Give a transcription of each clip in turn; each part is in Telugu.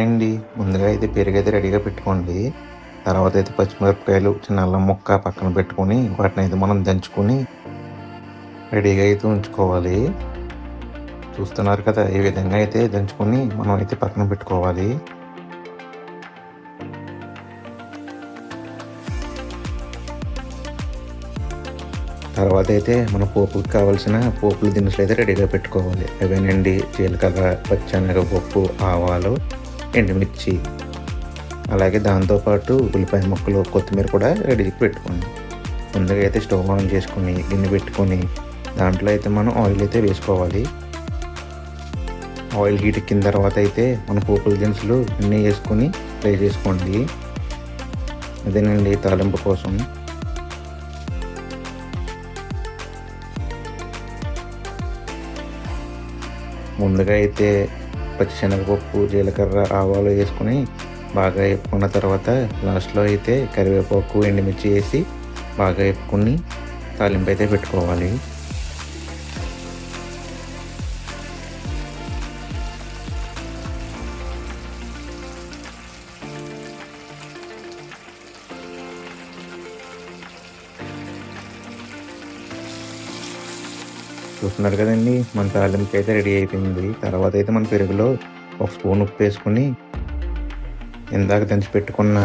అండి ముందుగా అయితే పెరుగు అయితే రెడీగా పెట్టుకోండి. తర్వాత అయితే పచ్చిమిరపకాయలు చిన్న అల్లం ముక్క పక్కన పెట్టుకొని వాటిని అయితే మనం దంచుకొని రెడీగా అయితే ఉంచుకోవాలి. చూస్తున్నారు కదా ఈ విధంగా అయితే దంచుకొని మనం అయితే పక్కన పెట్టుకోవాలి. తర్వాత అయితే మన పోపుకి కావాల్సిన పోపుల దినుసులు అయితే రెడీగా పెట్టుకోవాలి. అవేనండి జీలకర్ర పచ్చెనగపప్పు ఆవాలు ఎండుమిర్చి. అలాగే దాంతోపాటు ఉల్లిపాయ ముక్కలు కొత్తిమీర కూడా రెడీకి పెట్టుకోండి. ముందుగా అయితే స్టవ్ ఆన్ చేసుకొని గిన్నె పెట్టుకొని దాంట్లో అయితే మనం ఆయిల్ అయితే వేసుకోవాలి. ఆయిల్ హీట్ ఎక్కిన తర్వాత అయితే మన పోపుల దినుసులు అన్నీ వేసుకొని ఫ్రై చేసుకోండి. అదేనండి తాలింపు కోసం. ముందుగా అయితే పచ్చిశనగపప్పు జీలకర్ర ఆవాలు వేసుకుని బాగా వేపుకున్న తర్వాత లాస్ట్లో అయితే కరివేపాకు ఎండుమిర్చి వేసి బాగా వేపుకుని తాలింపు అయితే పెట్టుకోవాలి. చూస్తున్నారు కదండి. మన తాలింపు అయితే రెడీ అయిపోయింది. తర్వాత అయితే మన పెరుగులో ఒక స్పూన్ ఉప్పు వేసుకుని ఇందాక దంచి పెట్టుకున్న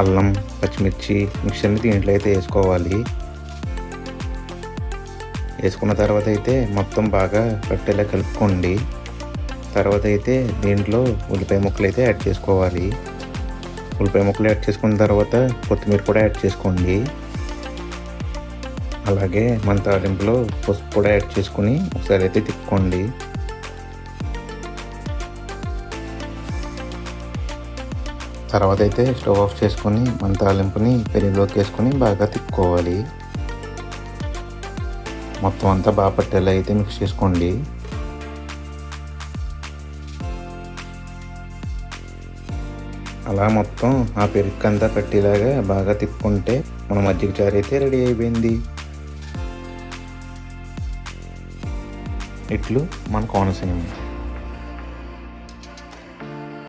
అల్లం పచ్చిమిర్చి మిక్సర్ని దీంట్లో అయితే వేసుకోవాలి. వేసుకున్న తర్వాత అయితే మొత్తం బాగా పట్టేలా కలుపుకోండి. తర్వాత అయితే దీంట్లో ఉల్లిపాయ ముక్కలు అయితే యాడ్ చేసుకోవాలి. ఉల్లిపాయ ముక్కలు యాడ్ చేసుకున్న తర్వాత కొత్తిమీర కూడా యాడ్ చేసుకోండి. అలాగే మన తాలింపులో పసుపు కూడా యాడ్ చేసుకుని ఒకసారి అయితే తిప్పుకోండి. తర్వాత అయితే స్టవ్ ఆఫ్ చేసుకొని మన తాలింపుని పెరుగులోకి వేసుకొని బాగా తిప్పుకోవాలి. మొత్తం అంతా బాగా పట్టేలా అయితే మిక్స్ చేసుకోండి. అలా మొత్తం ఆ పెరుగు అంతా పట్టేలాగా బాగా తిప్పుకుంటే మన మజ్జిగ చారు అయితే రెడీ అయిపోయింది. ఇట్లు మన కోనసీమ.